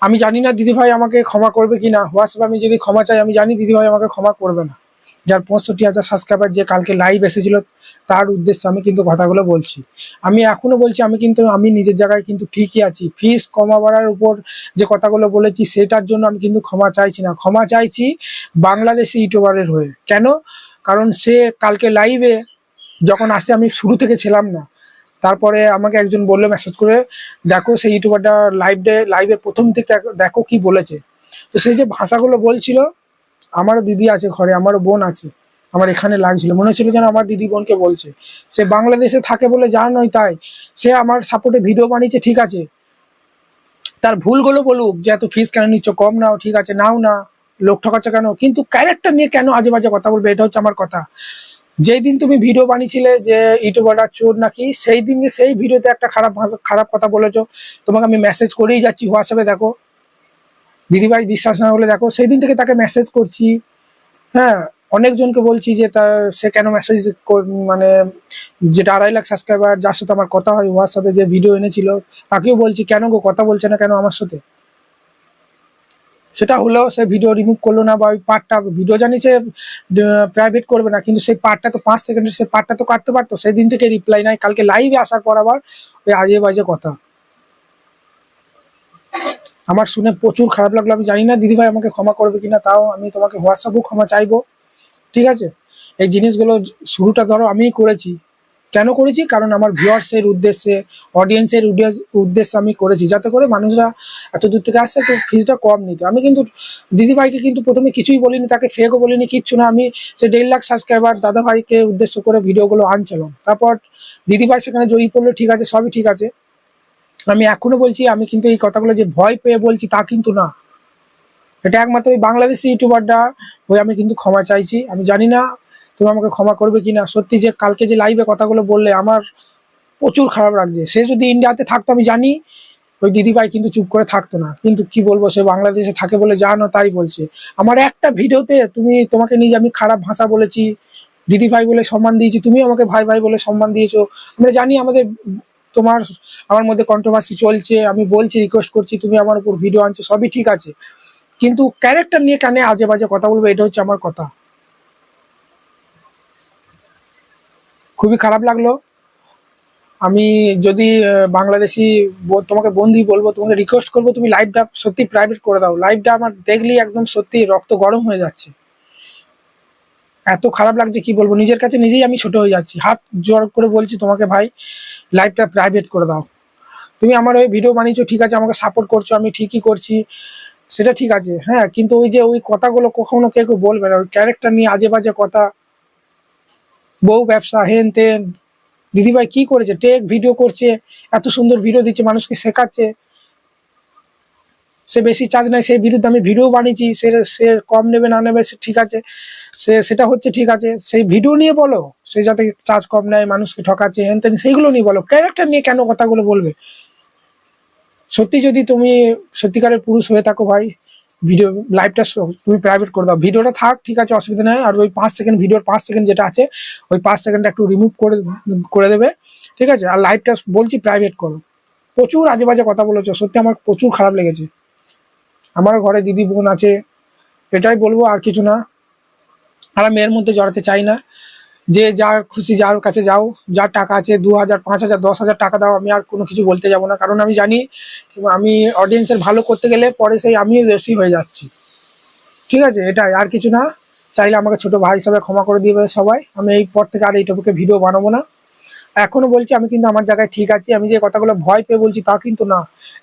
আমি জানি না দিদিভাই আমাকে ক্ষমা করবে কি না হোয়াটসঅ্যাপে আমি যদি ক্ষমা চাই, আমি জানি দিদিভাই আমাকে ক্ষমা করবে না। যার পঁয়ষট্টি হাজার সাবস্ক্রাইবার যে কালকে লাইভ এসেছিল, তার উদ্দেশ্যে আমি কিন্তু কথাগুলো বলছি। আমি এখনও বলছি, আমি কিন্তু, আমি নিজের জায়গায় কিন্তু ঠিকই আছি। ফিস কমা বাড়ার উপর যে কথাগুলো বলেছি, সেটার জন্য আমি কিন্তু ক্ষমা চাইছি না। ক্ষমা চাইছি বাংলাদেশি ইউটিউবারের হয়ে। কেন? কারণ সে কালকে লাইভে যখন আসে, আমি শুরু থেকে ছিলাম না। তারপরে আমাকে একজন বলল মেসেজ করে, দেখো সেই ইউটিউবারটা লাইভ ডে লাইভে প্রথম দেখো- দেখো কি বলেছে। তো সেই যে ভাষাগুলো বলছিল, আমারও দিদি আছে ঘরে, আমারও বোন আছে, আমার এখানে লাগছিল। মনে হচ্ছিল যেন আমার দিদি বোনকে বলছে। সে বাংলাদেশে থাকে বলে যা নয় তাই। সে আমার সাপোর্টে ভিডিও বানিয়েছে, ঠিক আছে। তার ভুলগুলো বলুক, যে এত ফিস কেন নিচ্ছ, কম নাও, ঠিক আছে, নাও না, লোক ঠকাচ্ছ কেন? কিন্তু ক্যারেক্টার নিয়ে কেন আজে বাজে কথা বলবে? এটা হচ্ছে আমার কথা। যেই দিন তুমি ভিডিও বানিয়েছিলে যে ইউটিউবারটা চোর নাকি সেই দিন সেই ভিডিওতে একটা খারাপ ভাষা, খারাপ কথা বলেছ। তোমাকে আমি মেসেজ করেই যাচ্ছি হোয়াটসঅ্যাপে দেখো। দিদিভাই বিশ্বাস না হলে দেখো সেই দিন থেকে তাকে মেসেজ করছি। হ্যাঁ অনেকজনকে বলছি যে তা, সে কেন মেসেজ মানে যেটা আড়াই লাখ সাবস্ক্রাইবার যার সাথে আমার কথা হয় হোয়াটসঅ্যাপে যে ভিডিও এনেছিল, তাকেও বলছি, কেন গো, কথা বলছে না কেন আমার সাথে? সেটা হলেও সে ভিডিও রিমুভ করল না বা ওই পার্টটা ভিডিও জানিয়েছে প্রাইভেট করবে না, কিন্তু সেই পার্টটা তো পাঁচ সেকেন্ডের সেই পার্টটা তো কাটতে পারতো সেই দিন থেকে রিপ্লাই নাই, কালকে লাইভে আসার পর আবার ওই আজে বাজে কথা। আমার শুনে প্রচুর খারাপ লাগল, আমি জানি না দিদিভাই আমাকে ক্ষমা করবে কিনা, তাও আমি তোমাকে হোয়াটসঅ্যাপেও ক্ষমা চাইব, ঠিক আছে? এই জিনিসগুলো শুরুটা ধরো আমিই করেছি। কেন করেছি? কারণ আমার ভিউয়ার্সের উদ্দেশ্যে অডিয়েন্সের উদ্দেশ্যে আমি করেছি। যাতে করে মানুষরা এত দূর থেকে আসছে তো ফিজটা কম নিতে। আমি কিন্তু দিদিভাইকে কিন্তু প্রথমে কিছুই বলিনি, তাকে ফেকও বলিনি, কিচ্ছু না। আমি সে দেড় লাখ সাবস্ক্রাইবার দাদাভাইকে উদ্দেশ্য করে ভিডিওগুলো আনছিলাম। তারপর দিদিভাই সেখানে জড়িয়ে পড়ল, ঠিক আছে, সবই ঠিক আছে। আমি এখনও বলছি, আমি কিন্তু এই কথাগুলো যে ভয় পেয়ে বলছি তা কিন্তু না। এটা একমাত্র ওই বাংলাদেশি ইউটিউবারটা ওই আমি কিন্তু ক্ষমা চাইছি। আমি জানি না তুমি আমাকে ক্ষমা করবে কিনা? সত্যি যে কালকে যে লাইভে কথাগুলো বললে, আমার প্রচুর খারাপ লাগছে। সে যদি ইন্ডিয়াতে থাকতো, আমি জানি ওই দিদিভাই কিন্তু চুপ করে থাকতো না। কিন্তু কি বলব, সে বাংলাদেশে থাকে বলে জানো তাই বলছে। আমার একটা ভিডিওতে তুমি, তোমাকে নিজে আমি খারাপ ভাষা বলেছি দিদি ভাই বলে সম্মান দিয়েছি তুমি আমাকে ভাই ভাই বলে সম্মান দিয়েছ। আমরা জানি আমাদের, তোমার, আমার মধ্যে কন্ট্রোভার্সি চলছে, আমি বলছি রিকোয়েস্ট করছি, তুমি আমার উপর ভিডিও আনছো, সবই ঠিক আছে। কিন্তু ক্যারেক্টার নিয়ে কানে আজে বাজে কথা বলব, এটা হচ্ছে আমার কথা। খুবই খারাপ লাগল। আমি যদি বাংলাদেশি তোমাকে বন্দি বলব, তোমাকে রিকোয়েস্ট করব, তুমি লাইভটা সত্যি প্রাইভেট করে দাও। লাইভটা আমার দেখলেই একদম সত্যি রক্ত গরম হয়ে যাচ্ছে। এত খারাপ লাগছে, কি বলব? নিজের কাছে নিজেই আমি ছোট হয়ে যাচ্ছি। হাত জোর করে বলছি তোমাকে, ভাই লাইভটা প্রাইভেট করে দাও। তুমি আমার ওই ভিডিও বানিয়েছো, ঠিক আছে, আমাকে সাপোর্ট করছ, আমি ঠিকই করছি। সেটা ঠিক আছে হ্যাঁ কিন্তু ওই যে ওই কথাগুলো কখনো কেউ বলবে না। ওই ক্যারেক্টার নিয়ে আজে বাজে কথা বউ ব্যবসা, হেন তেন। দিদিভাই কি করেছে? টেক ভিডিও করছে, এত সুন্দর ভিডিও দিচ্ছে, মানুষকে শেখাচ্ছে। সে বেশি চার্জ নেয় সেই বিরুদ্ধে আমি ভিডিও বানিয়েছি, সে সে কম নেবে, না নেবে, সে ঠিক আছে। সে, সেটা হচ্ছে ঠিক আছে। সেই ভিডিও নিয়ে বলো, সে যাতে চার্জ কম নেয়, মানুষকে ঠকাচ্ছে, হেন তেন, সেইগুলো নিয়ে বলো। ক্যারেক্টার নিয়ে কেন কথাগুলো বলবে? সত্যি যদি তুমি সত্যিকারের পুরুষ হয়ে থাকো ভাই ভিডিও লাইভটা তুমি প্রাইভেট করে দাও। ভিডিওটা থাক, ঠিক আছে, অসুবিধা নেই। আর ওই পাঁচ সেকেন্ড ভিডিওর পাঁচ সেকেন্ড যেটা আছে, ওই পাঁচ সেকেন্ডটা একটু রিমুভ করে করে দেবে। ঠিক আছে? আর লাইভটা বলছি প্রাইভেট করো। প্রচুর আজে বাজে কথা বলেছ। সত্যি আমার প্রচুর খারাপ লেগেছে। আমারও ঘরে দিদি বোন আছে। এটাই বলব, আর কিছু না। আর আমি এর মধ্যে জড়াতে চাই না। যে যার খুশি যার কাছে যাও, যার টাকা আছে দু হাজার, পাঁচ হাজার, দশ হাজার টাকা দাও, আমি আর কোনো কিছু বলতে যাব না। কারণ আমি জানি আমি অডিয়েন্সের ভালো করতে গেলে পরে সেই আমিও বেশি হয়ে যাচ্ছি। ঠিক আছে? এটাই। আর কিছু না। চাইলে আমাকে ছোট ভাই হিসাবে ক্ষমা করে দিবে সবাই। আমি এই পর থেকে আর এই টপিকে ভিডিও বানাবো না। এখনও বলছি, আমি কিন্তু আমার জায়গায় ঠিক আছি, আমি যে কথাগুলো ভয় পেয়ে বলছি তা কিন্তু না।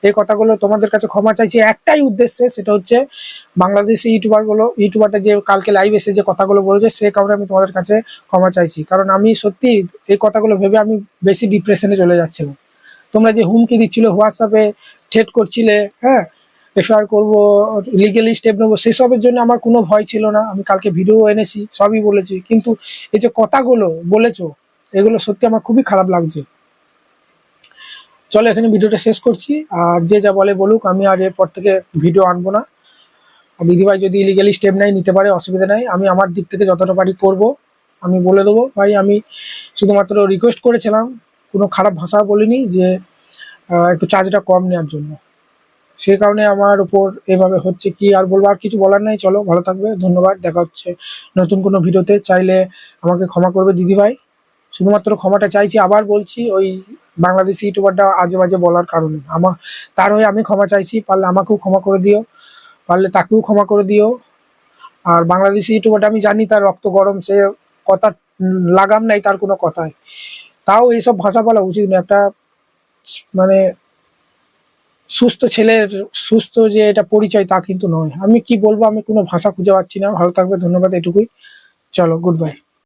এই কথাগুলো তোমাদের কাছে ক্ষমা চাইছি। একটাই উদ্দেশ্যে সেটা হচ্ছে, বাংলাদেশি ইউটিউবারগুলো ইউটিউবারটা যে কালকে লাইভ এসে যে কথাগুলো বলেছে, সে কারণে আমি তোমাদের কাছে ক্ষমা চাইছি। কারণ আমি সত্যি এই কথাগুলো ভেবে আমি বেশি ডিপ্রেশনে চলে যাচ্ছিলাম। তোমরা যে হুমকি দিচ্ছিল হোয়াটসঅ্যাপে ঠেট করছিলে হ্যাঁ? এফআইআর করব লিগেলি স্টেপ নেব, সেসবের জন্য আমার কোনো ভয় ছিল না। আমি কালকে ভিডিও এনেছি, সবই বলেছি। কিন্তু এই যে কথাগুলো বলেছ এগুলো সত্যি আমার খুবই খারাপ লাগছে। চলো এখানে ভিডিওটা শেষ করছি। আর যে যা বলে বলুক, আমি আর এরপর থেকে ভিডিও আনব না। দিদিভাই যদি ইলিগালি স্টেপ নেয়, নিতে পারে, অসুবিধা নাই। আমি আমার দিক থেকে যতটা পারি করব, আমি বলে দেবো। ভাই, আমি শুধুমাত্র রিকোয়েস্ট করেছিলাম, কোনো খারাপ ভাষা বলিনি যে একটু চার্জটা কম নেওয়ার জন্য। সে কারণে আমার উপর এভাবে হচ্ছে কি আর বলব, আর কিছু বলার নাই। চলো, ভালো থাকবে। ধন্যবাদ। দেখা হচ্ছে নতুন কোনো ভিডিওতে। চাইলে আমাকে ক্ষমা করবে দিদিভাই। শুধুমাত্র ক্ষমাটা চাইছি, আবার বলছি ওই বাংলাদেশি ইউটিউবারটা আজে বাজে বলার কারণে। আমার তার হয়ে আমি ক্ষমা চাইছি, পারলে আমাকেও ক্ষমা করে দিও, পারলে তাকেও ক্ষমা করে দিও। আর বাংলাদেশি ইউটিউবারটা আমি জানি তার রক্ত গরম, সে কথা লাগাম নাই তার কোনো কথায়। তাও এইসব ভাষা বলা উচিত না একটা মানে সুস্থ ছেলের, সুস্থ যে এটা পরিচয় তা কিন্তু নয়। আমি কি বলব, আমি কোনো ভাষা খুঁজে পাচ্ছি না। ভালো থাকবে, ধন্যবাদ এটুকুই। চলো গুড বাই